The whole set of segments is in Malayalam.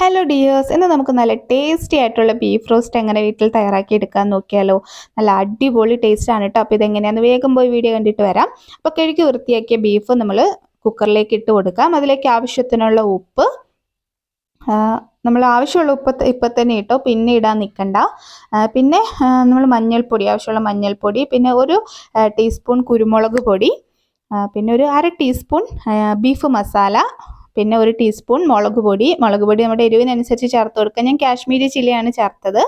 ഹലോ ഡിയേഴ്സ് ഇന്ന് നമുക്ക് നല്ല ടേസ്റ്റി ആയിട്ടുള്ള ബീഫ് റോസ്റ്റ് എങ്ങനെ വീട്ടിൽ തയ്യാറാക്കി എടുക്കാൻ നോക്കിയാലോ? നല്ല അടിപൊളി ടേസ്റ്റ് ആണ് കേട്ടോ അപ്പോൾ ഇതെങ്ങനെയാണെന്ന് വേഗം പോയി വീഡിയോ കണ്ടിട്ട് വരാം. അപ്പോൾ കഴുകി വൃത്തിയാക്കിയ ബീഫ് നമ്മൾ കുക്കറിലേക്ക് ഇട്ട് കൊടുക്കാം. അതിലേക്ക് ആവശ്യത്തിനുള്ള ഉപ്പ് നമ്മൾ ആവശ്യമുള്ള ഉപ്പ് ഇപ്പം തന്നെ ഇട്ടോ. പിന്നെ ഇടാൻ നിൽക്കണ്ട പിന്നെ നമ്മൾ മഞ്ഞൾപ്പൊടി ആവശ്യമുള്ള മഞ്ഞൾപ്പൊടി പിന്നെ ഒരു ടീസ്പൂൺ കുരുമുളക് പൊടി പിന്നെ ഒരു അര ടീസ്പൂൺ ബീഫ് മസാല പിന്നെ ഒരു ടീസ്പൂൺ മുളക് പൊടി. മുളക് പൊടി നമ്മുടെ എരിവിനനുസരിച്ച് ചേർത്ത് കൊടുക്കുക. ഞാൻ കാശ്മീരി ചില്ലിയാണ് ചേർത്തത്.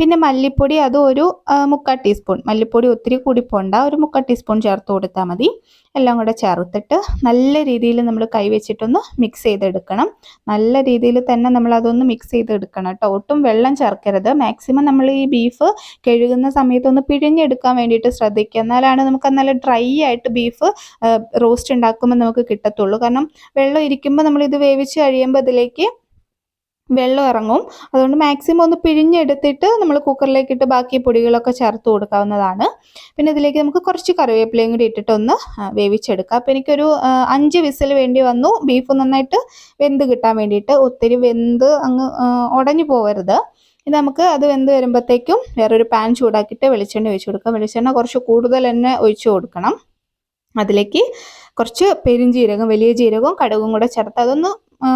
പിന്നെ മല്ലിപ്പൊടി അത് ഒരു മുക്കാൽ ടീസ്പൂൺ. മല്ലിപ്പൊടി ഒത്തിരി കൂടി പോണ്ട ഒരു മുക്കാൽ ടീസ്പൂൺ ചേർത്ത് കൊടുത്താൽ മതി. എല്ലാം കൂടെ ചേർത്തിട്ട് നല്ല രീതിയിൽ നമ്മൾ കൈവച്ചിട്ടൊന്ന് മിക്സ് ചെയ്തെടുക്കണം. നല്ല രീതിയിൽ തന്നെ നമ്മൾ അതൊന്ന് മിക്സ് ചെയ്തെടുക്കണം കേട്ടോ. ഒട്ടും വെള്ളം ചേർക്കരുത്. മാക്സിമം നമ്മൾ ഈ ബീഫ് കഴുകുന്ന സമയത്ത് ഒന്ന് പിഴിഞ്ഞെടുക്കാൻ വേണ്ടിയിട്ട് ശ്രദ്ധിക്കുക. എന്നാലാണ് നമുക്ക് നല്ല ഡ്രൈ ആയിട്ട് ബീഫ് റോസ്റ്റ് ഉണ്ടാക്കുമ്പോൾ നമുക്ക് കിട്ടത്തുള്ളൂ. കാരണം വെള്ളം ഇരിക്കുമ്പോൾ നമ്മൾ ഇത് വേവിച്ച് കഴിയുമ്പോൾ അതിലേക്ക് വെള്ളം ഇറങ്ങും. അതുകൊണ്ട് മാക്സിമം ഒന്ന് പിഴിഞ്ഞെടുത്തിട്ട് നമ്മൾ കുക്കറിലേക്ക് ഇട്ട് ബാക്കി പൊടികളൊക്കെ ചേർത്ത് കൊടുക്കാവുന്നതാണ്. പിന്നെ ഇതിലേക്ക് നമുക്ക് കുറച്ച് കറിവേപ്പിലയും കൂടി ഇട്ടിട്ടൊന്ന് വേവിച്ചെടുക്കാം. അപ്പോൾ എനിക്കൊരു അഞ്ച് വിസിൽ വേണ്ടി വന്നു. ബീഫ് നന്നായിട്ട് വെന്ത് കിട്ടാൻ വേണ്ടിയിട്ട് ഒത്തിരി വെന്ത് അങ്ങ് ഉടഞ്ഞു പോകരുത് ഇത് നമുക്ക് അത് വെന്ത് വരുമ്പോഴത്തേക്കും വേറൊരു പാൻ ചൂടാക്കിയിട്ട് വെളിച്ചെണ്ണ ഒഴിച്ചു കൊടുക്കാം. വെളിച്ചെണ്ണ കുറച്ച് കൂടുതൽ തന്നെ ഒഴിച്ചു കൊടുക്കണം. അതിലേക്ക് കുറച്ച് പെരിഞ്ജീരകം വലിയ ജീരകവും കടുകും കൂടെ ചേർത്ത് അതൊന്ന്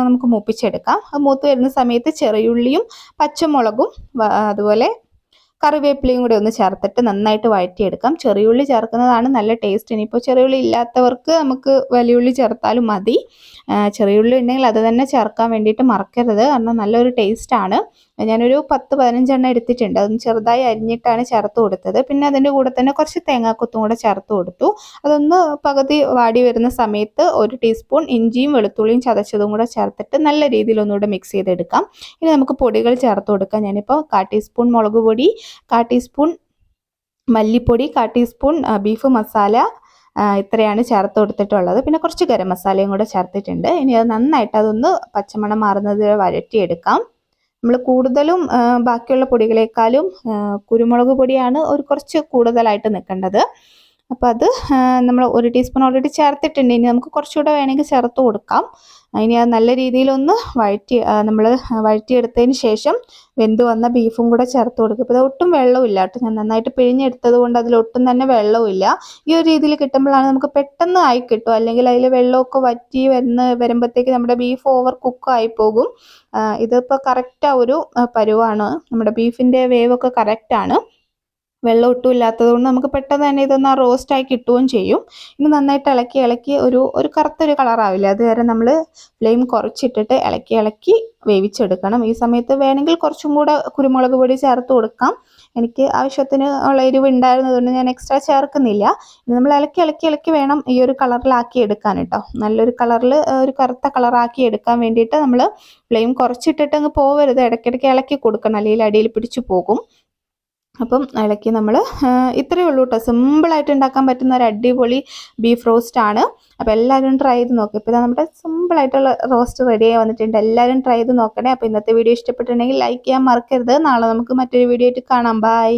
നമുക്ക് മൂപ്പിച്ചെടുക്കാം. അത് മൂത്ത് വരുന്ന സമയത്ത് ചെറിയുള്ളിയും പച്ചമുളകും അതുപോലെ കറിവേപ്പിലയും കൂടി ഒന്ന് ചേർത്തിട്ട് നന്നായിട്ട് വഴറ്റിയെടുക്കാം. ചെറിയുള്ളി ചേർക്കുന്നതാണ് നല്ല ടേസ്റ്റ് ഇനിയിപ്പോൾ ചെറിയുള്ളി ഇല്ലാത്തവർക്ക് നമുക്ക് വലിയുള്ളി ചേർത്താലും മതി. ചെറിയുള്ളി ഉണ്ടെങ്കിൽ അത് തന്നെ ചേർക്കാൻ വേണ്ടിയിട്ട് മറക്കരുത്. കാരണം നല്ലൊരു ടേസ്റ്റാണ് ഞാനൊരു പത്ത് പതിനഞ്ചെണ്ണം എടുത്തിട്ടുണ്ട്. അതൊന്ന് ചെറുതായി അരിഞ്ഞിട്ടാണ് ചേർത്ത് കൊടുത്തത്. പിന്നെ അതിന്റെ കൂടെ തന്നെ കുറച്ച് തേങ്ങാക്കൊത്തും കൂടെ ചേർത്ത് കൊടുത്തു. അതൊന്ന് പകുതി വാടി വരുന്ന സമയത്ത് ഒരു ടീസ്പൂൺ ഇഞ്ചിയും വെളുത്തുള്ളിയും ചതച്ചതും കൂടെ ചേർത്തിട്ട് നല്ല രീതിയിൽ ഒന്നുകൂടെ മിക്സ് ചെയ്തെടുക്കാം. ഇനി നമുക്ക് പൊടികൾ ചേർത്ത് കൊടുക്കാം. ഞാനിപ്പോൾ കാ ടീസ്പൂൺ മുളക് പൊടി കാ ടീസ്പൂൺ മല്ലിപ്പൊടി കാ ടീസ്പൂൺ ബീഫ് മസാല ഇത്രയാണ് ചേർത്ത് കൊടുത്തിട്ടുള്ളത്. പിന്നെ കുറച്ച് ഗരം മസാലയും കൂടെ ചേർത്തിട്ടുണ്ട്. ഇനി അത് നന്നായിട്ട് അതൊന്ന് പച്ചമണം മാറുന്നത് വഴറ്റിയെടുക്കാം. നമ്മൾ കൂടുതലും ബാക്കിയുള്ള പൊടികളെക്കാളും കുരുമുളക് പൊടിയാണ് ഒരു കുറച്ച് കൂടുതലായിട്ട് നിൽക്കേണ്ടത്. അപ്പോൾ അത് നമ്മൾ ഒരു ടീസ്പൂൺ ഓൾറെഡി ചേർത്തിട്ടുണ്ട്. ഇനി നമുക്ക് കുറച്ചുകൂടെ വേണമെങ്കിൽ ചേർത്ത് കൊടുക്കാം. ഇനി അത് നല്ല രീതിയിലൊന്ന് വഴറ്റി നമ്മൾ വഴറ്റിയെടുത്തതിന് ശേഷം വെന്ത് വന്ന ബീഫും കൂടെ ചേർത്ത് കൊടുക്കും ഇപ്പോൾ ഒട്ടും വെള്ളമില്ല കേട്ടോ. ഞാൻ നന്നായിട്ട് പിഴിഞ്ഞെടുത്തത് കൊണ്ട് അതിലൊട്ടും തന്നെ വെള്ളമില്ല ഈ ഒരു രീതിയിൽ കിട്ടുമ്പോഴാണ് നമുക്ക് പെട്ടെന്ന് ആയി കിട്ടും അല്ലെങ്കിൽ അതിൽ വെള്ളമൊക്കെ വറ്റി വരുന്ന വരുമ്പോഴത്തേക്ക് നമ്മുടെ ബീഫ് ഓവർ കുക്ക് പോകും. ഇതിപ്പോൾ കറക്റ്റ് ആ ഒരു പരുവാണ്. നമ്മുടെ ബീഫിന്റെ വേവൊക്കെ കറക്റ്റാണ്. വെള്ളം ഒട്ടും ഇല്ലാത്തത് കൊണ്ട് നമുക്ക് പെട്ടെന്ന് തന്നെ ഇതൊന്ന് ആ റോസ്റ്റായി കിട്ടുകയും ചെയ്യും. ഇനി നന്നായിട്ട് ഇളക്കി ഇളക്കി ഒരു ഒരു കറുത്തൊരു കളറാവില്ല അതുവരെ നമ്മൾ ഫ്ലെയിം കുറച്ചിട്ടിട്ട് ഇളക്കി ഇളക്കി വേവിച്ചെടുക്കണം. ഈ സമയത്ത് വേണമെങ്കിൽ കുറച്ചും കൂടെ കുരുമുളക് പൊടി ചേർത്ത് കൊടുക്കാം. എനിക്ക് ആവശ്യത്തിന് ഉള്ള എരിവ് ഉണ്ടായിരുന്നതുകൊണ്ട് ഞാൻ എക്സ്ട്രാ ചേർക്കുന്നില്ല. നമ്മൾ ഇളക്കി ഇളക്കി ഇളക്കി വേണം ഈ ഒരു കളറിലാക്കി എടുക്കാൻ കേട്ടോ. നല്ലൊരു കളറിൽ ഒരു കറുത്ത കളറാക്കി എടുക്കാൻ വേണ്ടിയിട്ട് നമ്മൾ ഫ്ലെയിം കുറച്ചിട്ടിട്ട് അങ്ങ് പോവരുത്. ഇടയ്ക്കിടയ്ക്ക് ഇളക്കി കൊടുക്കണം. അല്ലെങ്കിൽ അടിയിൽ പിടിച്ചു പോകും. അപ്പം ഇളക്കി നമ്മൾ ഇത്രയേ ഉള്ളൂ കേട്ടോ സിമ്പിളായിട്ട് ഉണ്ടാക്കാൻ പറ്റുന്ന ഒരു അടിപൊളി ബീഫ് റോസ്റ്റ് ആണ്. അപ്പോൾ എല്ലാവരും ട്രൈ ചെയ്ത് നോക്കുക ഇപ്പോൾ നമ്മുടെ സിമ്പിളായിട്ടുള്ള റോസ്റ്റ് റെഡിയായി വന്നിട്ടുണ്ട്. എല്ലാവരും ട്രൈ ചെയ്ത് നോക്കണേ. അപ്പോൾ ഇന്നത്തെ വീഡിയോ ഇഷ്ടപ്പെട്ടിട്ടുണ്ടെങ്കിൽ ലൈക്ക് ചെയ്യാൻ മറക്കരുത്. നാളെ നമുക്ക് മറ്റൊരു വീഡിയോ ആയിട്ട് കാണാം. ബൈ